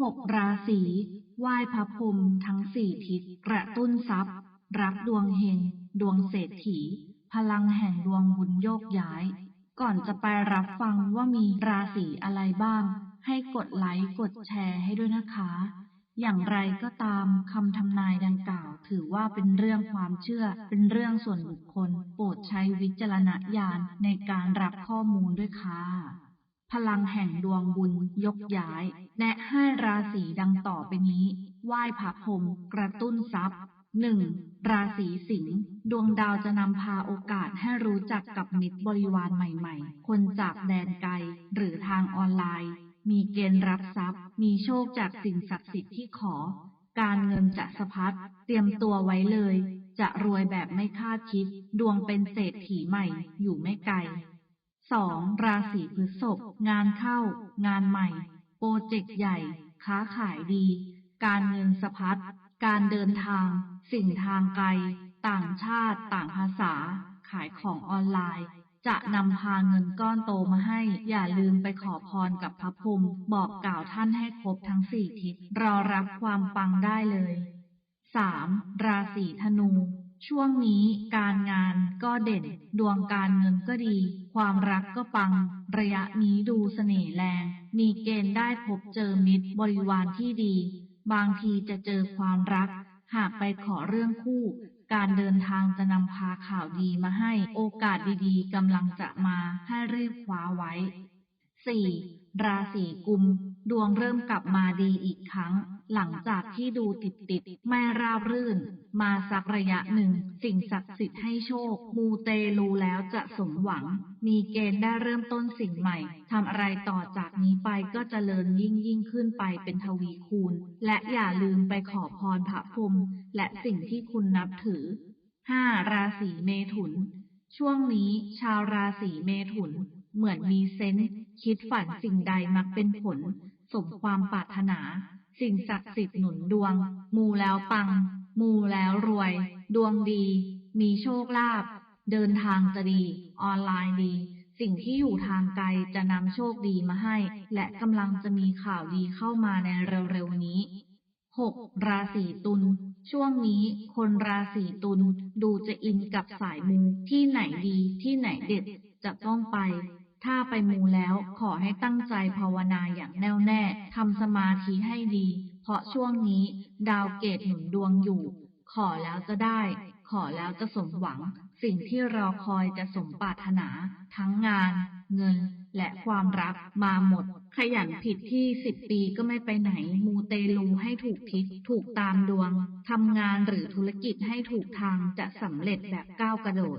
หกราศีไหว้พระพรหมทั้งสี่ทิศกระตุ้นทรัพย์ รับดวงเฮง ดวงเศรษฐี พลังแห่งดวงบุญโยกย้าย ก่อนจะไปรับฟังว่ามีราศีอะไรบ้าง ให้กดไลค์กดแชร์ให้ด้วยนะคะ อย่างไรก็ตามคำทำนายดังกล่าว ถือว่าเป็นเรื่องความเชื่อ เป็นเรื่องส่วนบุคคล โปรดใช้วิจารณญาณในการรับข้อมูลด้วยค่ะ พลังแห่งดวงบุญยกย้าย แนะให้ราศีดังต่อไปนี้ ไหว้พระพรหมกระตุ้นทรัพย์หนึ่งราศีสิงห์ดวงดาวจะนำพาโอกาสให้รู้จักกับมิตรบริวารใหม่ๆ คนจากแดนไกล หรือทางออนไลน์ มีเกณฑ์รับทรัพย์ มีโชคจากสิ่งศักดิ์สิทธิ์ที่ขอ การเงินจะสะพัดเตรียมตัวไว้เลย จะรวยแบบไม่คาดคิด ดวงเป็นเศรษฐีใหม่ อยู่ไม่ไกล สองราศีพฤษภงานเข้า งานใหม่ โปรเจกต์ใหญ่ ค้าขายดี การเงินสะพัด การเดินทาง สิ่งทางไกล ต่างชาติ ต่างภาษา ขายของออนไลน์ จะนำพาเงินก้อนโตมาให้ อย่าลืมไปขอพรกับพระพรหมบอกกล่าวท่านให้ครบทั้งสี่ทิศ รอรับความปังได้เลยสามราศีธนู ช่วงนี้การงานก็เด่น ดวงการเงินก็ดี ความรักก็ปัง ระยะนี้ดูเสน่ห์แรง มีเกณฑ์ได้พบเจอมิตรบริวารที่ดี บางทีจะเจอความรัก หากไปขอเรื่องคู่ การเดินทางจะนำพาข่าวดีมาให้ โอกาสดีๆกำลังจะมาให้รีบคว้าไว้ 4. ราศีกุม ดวงเริ่มกลับมาดีอีกครั้ง หลังจากที่ดูติดติดไม่ราบรื่น มาสักระยะหนึ่ง สิ่งศักดิ์สิทธิ์ให้โชค มูเตลูแล้วจะสมหวัง มีเกณฑ์ได้เริ่มต้นสิ่งใหม่ทำอะไรต่อจากนี้ไปก็เจริญยิ่งยิ่งขึ้นไปเป็นทวีคูณ และอย่าลืมไปขอพรพระพรมและสิ่งที่คุณนับถือห้าราศีเมถุน ช่วงนี้ชาวราศีเมถุน เหมือนมีเซนส์คิดฝันสิ่งใดมักเป็นผล สมความปรารถนา สิ่งศักดิ์สิทธิ์หนุนดวง มูแล้วปัง มูแล้วรวย ดวงดี มีโชคลาภเดินทางจะดี ออนไลน์ดี สิ่งที่อยู่ทางไกลจะนำโชคดีมาให้ และกำลังจะมีข่าวดีเข้ามาในเร็วๆนี้หกราศีตุลช่วงนี้คนราศีตุลดูจะอินกับสายมูที่ไหนดีที่ไหนเด็ดจะต้องไป ถ้าไปมูแล้วขอให้ตั้งใจภาวนาอย่างแน่วแน่ทำสมาธิให้ดี เพราะช่วงนี้ ดาวเกตหนุนดวงอยู่ ขอแล้วจะได้ ขอแล้วจะสมหวัง สิ่งที่รอคอยจะสมปรารถนา ทั้งงาน เงิน และความรักมาหมด ขยันผิดที่สิบปีก็ไม่ไปไหน มูเตลูให้ถูกทิศถูกตามดวงทำงานหรือธุรกิจให้ถูกทางจะสำเร็จแบบก้าวกระโดด